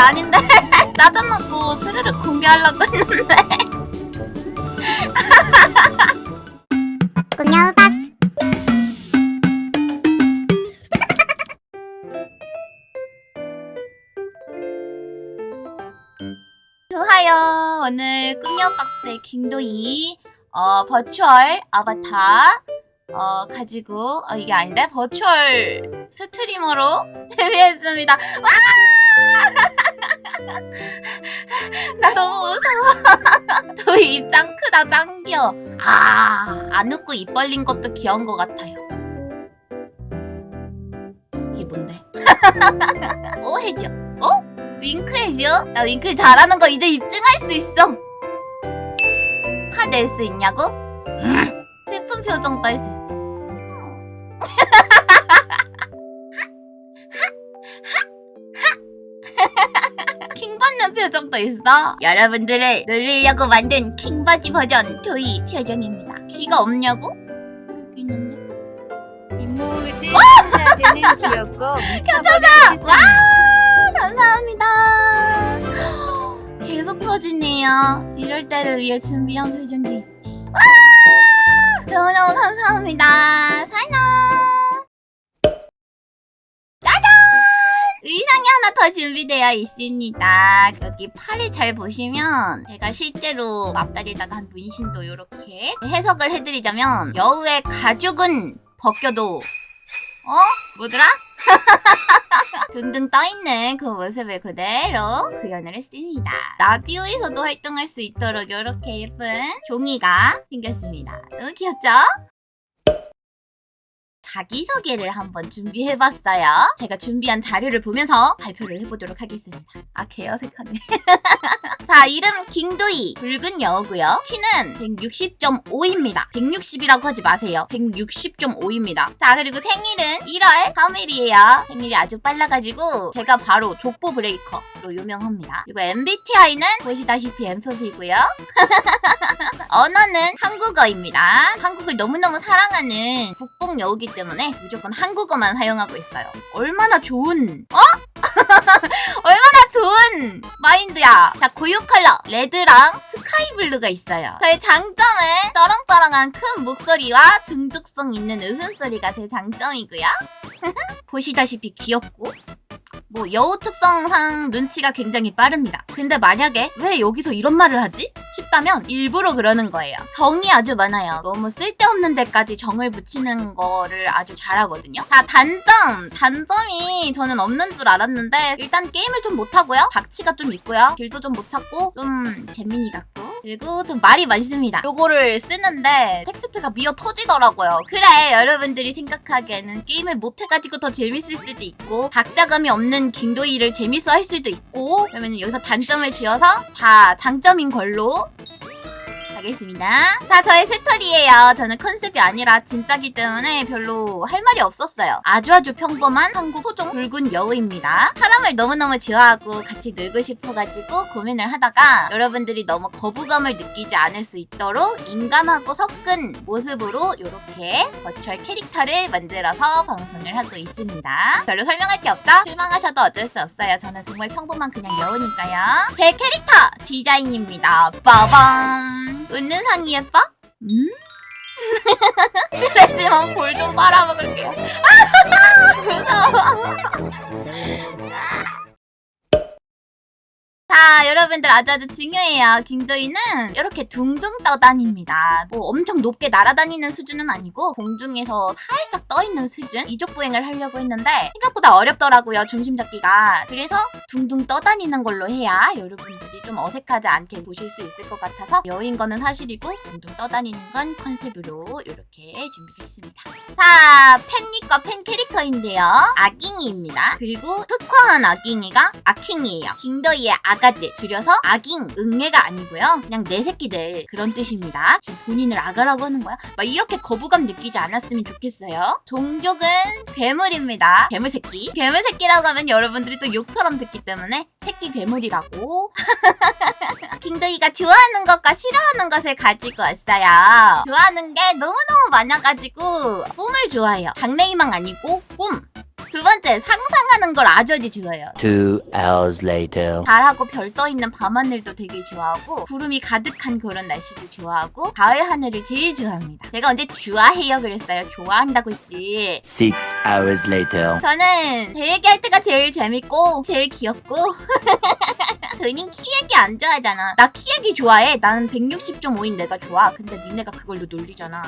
아닌데 짜증나고 스르르 공개하려고 했는데. 꿈녀 박스 좋아요. 오늘 꿈녀 박스의 김도희 어 버추얼 아바타 어 가지고 어 이게 아닌데 버추얼 스트리머로 데뷔했습니다. 와! 나 너무 무서워 도희 입짱 크다 짱 귀여워 아안 웃고 입 벌린 것도 귀여운 것 같아요 이게 뭔데 오 해줘 어? 윙크 해줘? 나 윙크 잘하는 거 이제 입증할 수 있어. 화 낼 수 있냐고? 슬픈 표정도 할수 있어. 표정도 있어. 여러분들을 놀리려고 만든 킹바지 버전 토이 표정입니다. 귀가 없냐고? 여기 있는데. 잇몸을 때 혼자되는 귀엽고 겹쳐서! 와! 감사합니다. 계속 터지네요. 이럴 때를 위해 준비한 표정도 있지. 와! 너무너무 감사합니다. 사랑! 의상이 하나 더 준비되어 있습니다. 여기 팔을 잘 보시면 제가 실제로 앞다리에다가 한 문신도 이렇게 해석을 해드리자면 여우의 가죽은 벗겨도 어? 뭐더라? 둥둥 떠있는 그 모습을 그대로 구현을 했습니다. 라디오에서도 활동할 수 있도록 이렇게 예쁜 종이가 생겼습니다. 너무 귀엽죠? 자기소개를 한번 준비해봤어요. 제가 준비한 자료를 보면서 발표를 해보도록 하겠습니다. 아, 개어색하네. 자, 이름 김도희. 붉은 여우고요. 키는 160.5입니다. 160이라고 하지 마세요. 160.5입니다. 자, 그리고 생일은 1월 3일이에요. 생일이 아주 빨라가지고 제가 바로 족보 브레이커로 유명합니다. 그리고 MBTI는 보시다시피 M4B고요. 언어는 한국어입니다. 한국을 너무너무 사랑하는 국뽕 여우기 때문에 무조건 한국어만 사용하고 있어요. 얼마나 좋은, 어? 얼마나 좋은 마인드야. 자, 고유 컬러 레드랑 스카이 블루가 있어요. 저의 장점은 쩌렁쩌렁한 큰 목소리와 중독성 있는 웃음소리가 제 장점이고요. 보시다시피 귀엽고 뭐 여우 특성상 눈치가 굉장히 빠릅니다. 근데 만약에 왜 여기서 이런 말을 하지? 싶다면 일부러 그러는 거예요. 정이 아주 많아요. 너무 쓸데없는 데까지 정을 붙이는 거를 아주 잘하거든요. 자, 단점! 단점이 저는 없는 줄 알았는데 일단 게임을 좀 못하고요. 박치가 좀 있고요. 길도 좀 못 찾고 좀 재민이 같고 그리고 좀 말이 많습니다. 요거를 쓰는데 텍스트가 미어 터지더라고요. 그래 여러분들이 생각하기에는 게임을 못해가지고 더 재밌을 수도 있고 각자감이 없는 김도희를 재밌어 할 수도 있고 그러면 여기서 단점을 지어서 다 장점인 걸로 하겠습니다. 자, 저의 스토리예요. 저는 컨셉이 아니라 진짜기 때문에 별로 할 말이 없었어요. 아주 아주 평범한 한국 토종 붉은 여우입니다. 사람을 너무너무 좋아하고 같이 놀고 싶어가지고 고민을 하다가 여러분들이 너무 거부감을 느끼지 않을 수 있도록 인간하고 섞은 모습으로 이렇게 버추얼 캐릭터를 만들어서 방송을 하고 있습니다. 별로 설명할 게 없죠? 실망하셔도 어쩔 수 없어요. 저는 정말 평범한 그냥 여우니까요. 제 캐릭터 디자인입니다. 빠밤. 웃는 상이 예뻐? 음? 실례지만 볼 좀 빨아먹을게요. 무서워. 자, 여러분들 아주 아주 중요해요. 김도희는 이렇게 둥둥 떠다닙니다. 뭐 엄청 높게 날아다니는 수준은 아니고 공중에서 살짝 떠있는 수준? 이족 보행을 하려고 했는데 생각보다 어렵더라고요. 중심 잡기가. 그래서 둥둥 떠다니는 걸로 해야 여러분들이 좀 어색하지 않게 보실 수 있을 것 같아서 여인 거는 사실이고 둥둥 떠다니는 건 컨셉으로 이렇게 준비했습니다. 자, 팬닉과 팬 캐릭터인데요. 아깅이입니다. 그리고 흑화한 아깅이가 아킹이에요. 김도희의 아가들 줄여서 아깅 응애가 아니고요. 그냥 내 새끼들 그런 뜻입니다. 지금 본인을 아가라고 하는 거야? 막 이렇게 거부감 느끼지 않았으면 좋겠어요. 종족은 괴물입니다. 괴물 새끼. 괴물 새끼라고 하면 여러분들이 또 욕처럼 듣기 때문에 새끼 괴물이라고. 김도희가 좋아하는 것과 싫어하는 것을 가지고 왔어요. 좋아하는 게 너무너무 많아가지고 꿈을 좋아해요. 장래희망 아니고 꿈. 두 번째, 상상하는 걸 아저지 좋아해요. Two hours later. 달하고 별 떠 있는 밤하늘도 되게 좋아하고 구름이 가득한 그런 날씨도 좋아하고 가을 하늘을 제일 좋아합니다. 제가 언제 좋아해요 그랬어요. 좋아한다고 했지. Six hours later. 저는 제 얘기할 때가 제일 재밌고 제일 귀엽고 괜히 키 얘기 안 좋아하잖아. 나 키 얘기 좋아해. 나는 160.5인 내가 좋아. 근데 니네가 그걸로 놀리잖아.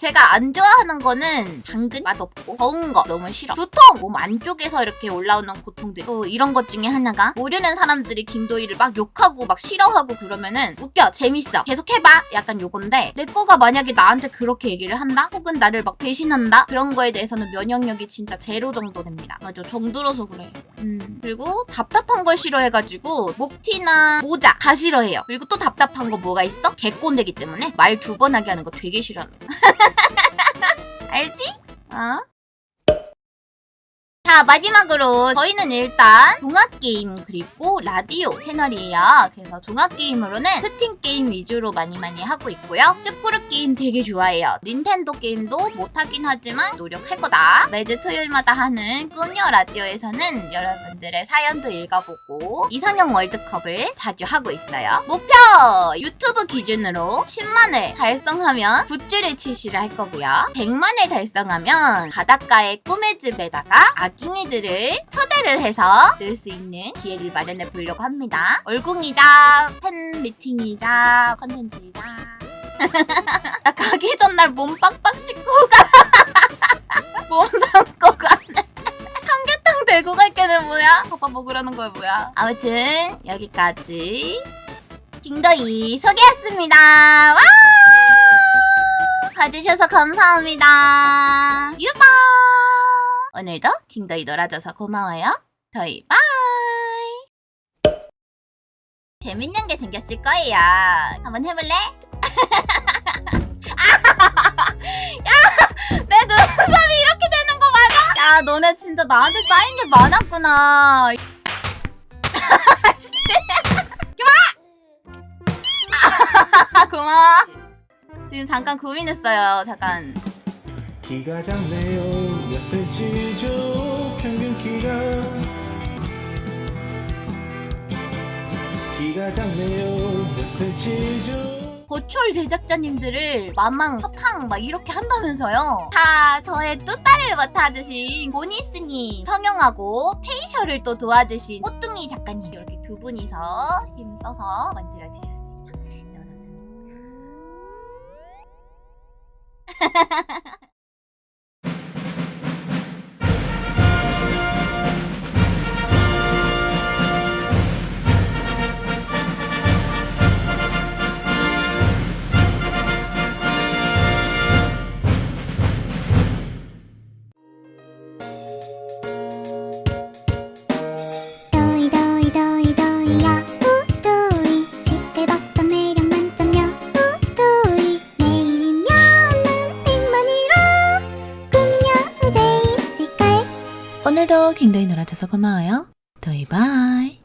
제가 안 좋아하는 거는 당근 맛없고 더운 거 너무 싫어. 두통 몸 안쪽에서 이렇게 올라오는 고통들. 또 이런 것 중에 하나가 모르는 사람들이 김도희를 막 욕하고 막 싫어하고 그러면은 웃겨 재밌어 계속 해봐 약간 요건데 내 거가 만약에 나한테 그렇게 얘기를 한다 혹은 나를 막 배신한다 그런 거에 대해서는 면역력이 진짜 제로 정도 됩니다. 맞아 정들어서 그래. 음 그리고 답답한 걸 싫어해가지고 목티나 모자 다 싫어해요. 그리고 또 답답한 거 뭐가 있어? 개꼰대기 때문에 말 두 번 하게 하는 거 되게 싫어합니다. 알지? 어? 자 마지막으로 저희는 일단 종합게임 그리고 라디오 채널이에요. 그래서 종합게임으로는 스팀 게임 위주로 많이 많이 하고 있고요. 쭈꾸루 게임 되게 좋아해요. 닌텐도 게임도 못하긴 하지만 노력할 거다. 매주 토요일마다 하는 꾸녀 라디오에서는 여러분들의 사연도 읽어보고 이상형 월드컵을 자주 하고 있어요. 목표! 유튜브 기준으로 10만을 달성하면 굿즈를 출시를 할 거고요. 100만을 달성하면 바닷가의 꿈의 집에다가 아기 니들을 초대를 해서 넣을 수 있는 기회를 마련해 보려고 합니다. 얼궁이자 팬 미팅이자 컨텐츠이자 나 가기 전날 몸 빡빡 씻고 가. 몸 삼고 가네. 삼계탕 들고 갈 게는 뭐야? 오빠 먹으라는 거야 뭐야? 아무튼 여기까지 김더이 소개했습니다. 와! 봐주셔서 감사합니다. 유바! 오늘도 킹더이 놀아줘서 고마워요. 더이 바이! 재밌는 게 생겼을 거예요. 한번 해볼래? 야! 내 눈썹이 이렇게 되는 거 맞아? 야, 너네 진짜 나한테 쌓인 게 많았구나. 고마워. 지금 잠깐 고민했어요. 잠깐. 키가 작네요 몇 센치죠 평균 키가 키가 작네요 몇 센치죠 고철 제작자님들을 마망, 파팡 막 이렇게 한다면서요. 다 저의 뚜따를 맡아주신 고니스님, 성형하고 페이셜을 또 도와주신 꽃둥이 작가님 이렇게 두 분이서 힘써서 만들어주셨습니다. 너무 감사합니다. 킹도이 놀아줘서 고마워요. 도이 바이.